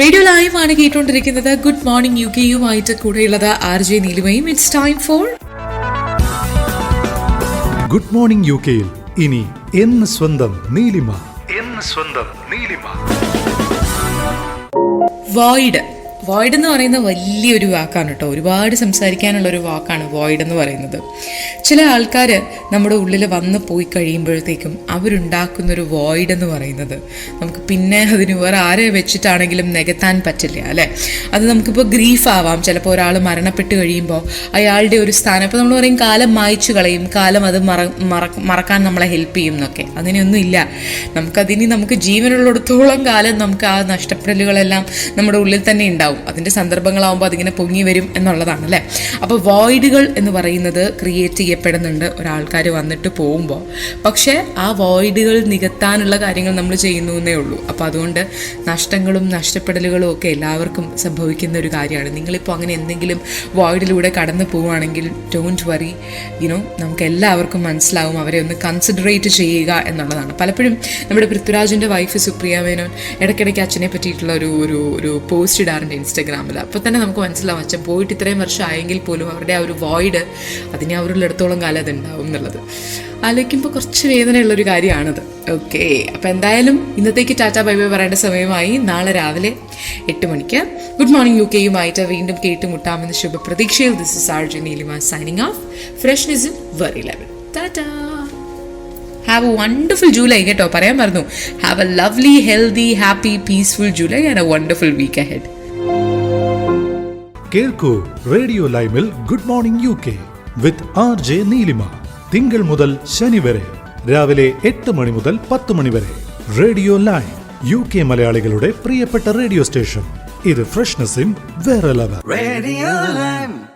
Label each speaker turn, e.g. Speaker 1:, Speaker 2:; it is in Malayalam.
Speaker 1: റേഡിയോ ലൈവ് ആണ് കേട്ടുകൊണ്ടിരിക്കുന്നത് ഗുഡ് മോർണിംഗ് യു കെയുമായിട്ട് കൂടെയുള്ളത് R J നീലിമയും. It's time for
Speaker 2: good morning U കെയിൽ ഇനി എന്ന് സ്വന്തം നീലിമ. എന്ന് സ്വന്തം നീലിമ.
Speaker 1: വോയിഡ് വോയിഡ് എന്ന് പറയുന്നത് വലിയൊരു വാക്കാണ് കേട്ടോ. ഒരുപാട് സംസാരിക്കാനുള്ള ഒരു വാക്കാണ് വോയിഡ് എന്ന് പറയുന്നത്. ചില ആൾക്കാർ നമ്മുടെ ഉള്ളിൽ വന്ന് പോയി കഴിയുമ്പോഴത്തേക്കും അവരുണ്ടാക്കുന്ന ഒരു വോയിഡ് എന്ന് പറയുന്നത്. നമുക്ക് പിന്നെ അതിന് വേറെ ആരെ വെച്ചിട്ടാണെങ്കിലും നികത്താൻ പറ്റില്ല അല്ലേ? അത് നമുക്കിപ്പോൾ ഗ്രീഫ് ആവാം. ചിലപ്പോൾ ഒരാൾ മരണപ്പെട്ട് കഴിയുമ്പോൾ അയാളുടെ ഒരു സ്ഥാനം ഇപ്പോൾ നമ്മൾ പറയും കാലം മായ്ച്ചു കളയും കാലം അത് മറ മറ- മറക്കാൻ നമ്മളെ ഹെൽപ്പ് ചെയ്യും എന്നൊക്കെ. അങ്ങനെയൊന്നും ഇല്ല. നമുക്കതിനി നമുക്ക് ജീവനുള്ളിടത്തോളം കാലം നമുക്ക് ആ നഷ്ടപ്പെടലുകളെല്ലാം നമ്മുടെ ഉള്ളിൽ തന്നെ ഉണ്ടാവും. അതിന്റെ സന്ദർഭങ്ങളാവുമ്പോൾ അതിങ്ങനെ പൊങ്ങി വരും എന്നുള്ളതാണ് അല്ലേ? അപ്പോൾ വോയിഡുകൾ എന്ന് പറയുന്നത് ക്രിയേറ്റ് ചെയ്യപ്പെടുന്നുണ്ട്. ഒരാൾക്കാർ വന്നിട്ട് പോകുമ്പോൾ പക്ഷേ ആ വോയിഡുകൾ നികത്താനുള്ള കാര്യങ്ങൾ നമ്മൾ ചെയ്യുന്നു എന്നേ ഉള്ളൂ. അപ്പോൾ അതുകൊണ്ട് നഷ്ടങ്ങളും നഷ്ടപ്പെടലുകളും ഒക്കെ എല്ലാവർക്കും സംഭവിക്കുന്ന ഒരു കാര്യമാണ്. നിങ്ങളിപ്പോൾ അങ്ങനെ എന്തെങ്കിലും വോയിഡിലൂടെ കടന്നു പോവുകയാണെങ്കിൽ ഡോണ്ട് വറി യുനോ നമുക്ക് എല്ലാവർക്കും മനസ്സിലാവും അവരെ ഒന്ന് കൺസിഡറേറ്റ് ചെയ്യുക എന്നുള്ളതാണ്. പലപ്പോഴും നമ്മുടെ പൃഥ്വിരാജിന്റെ വൈഫ് സുപ്രിയ മേനോൻ ഇടയ്ക്കിടയ്ക്ക് അച്ഛനെ പറ്റിയിട്ടുള്ള ഒരു ഒരു ഒരു പോസ്റ്റ് ഇടാറുണ്ട്. ഇൻസ്റ്റാഗ്രാമിൽ അപ്പോൾ തന്നെ നമുക്ക് മനസ്സിലാവും അച്ഛൻ പോയിട്ട് ഇത്രയും വർഷം ആയെങ്കിൽ പോലും അവരുടെ ആ ഒരു വോയിഡ് അതിനെ അവരിടത്തോളം കാലം അത് ഉണ്ടാവും എന്നുള്ളത്. ആലോചിക്കുമ്പോൾ കുറച്ച് വേദനയുള്ളൊരു കാര്യമാണത്. ഓക്കെ അപ്പോൾ എന്തായാലും ഇന്നത്തേക്ക് ടാറ്റ ബൈ ബൈ പറയേണ്ട സമയമായി. നാളെ രാവിലെ എട്ട് മണിക്ക്. ഗുഡ് മോർണിംഗ് യു കെയുമായിട്ട് വീണ്ടും കേട്ടുമുട്ടാമെന്ന് ശുഭപ്രതീക്ഷയിൽ this is R J Neelima signing off freshness in very level tata. Have a wonderful July കേട്ടോ പറയാൻ മറന്നു. Have a lovely healthy happy peaceful July and a wonderful week ahead
Speaker 2: കേൾക്കൂ റേഡിയോ ലൈവിൽ good morning U K with R J Neelima. തിങ്കൾ മുതൽ ശനി വരെ രാവിലെ എട്ട് മണി മുതൽ പത്ത് മണി വരെ. റേഡിയോ ലൈവ് യു കെ മലയാളികളുടെ പ്രിയപ്പെട്ട റേഡിയോ സ്റ്റേഷൻ. ഇത് ഫ്രഷ്നെസ് വേറെ ലെവൽ
Speaker 3: റേഡിയോ Lime.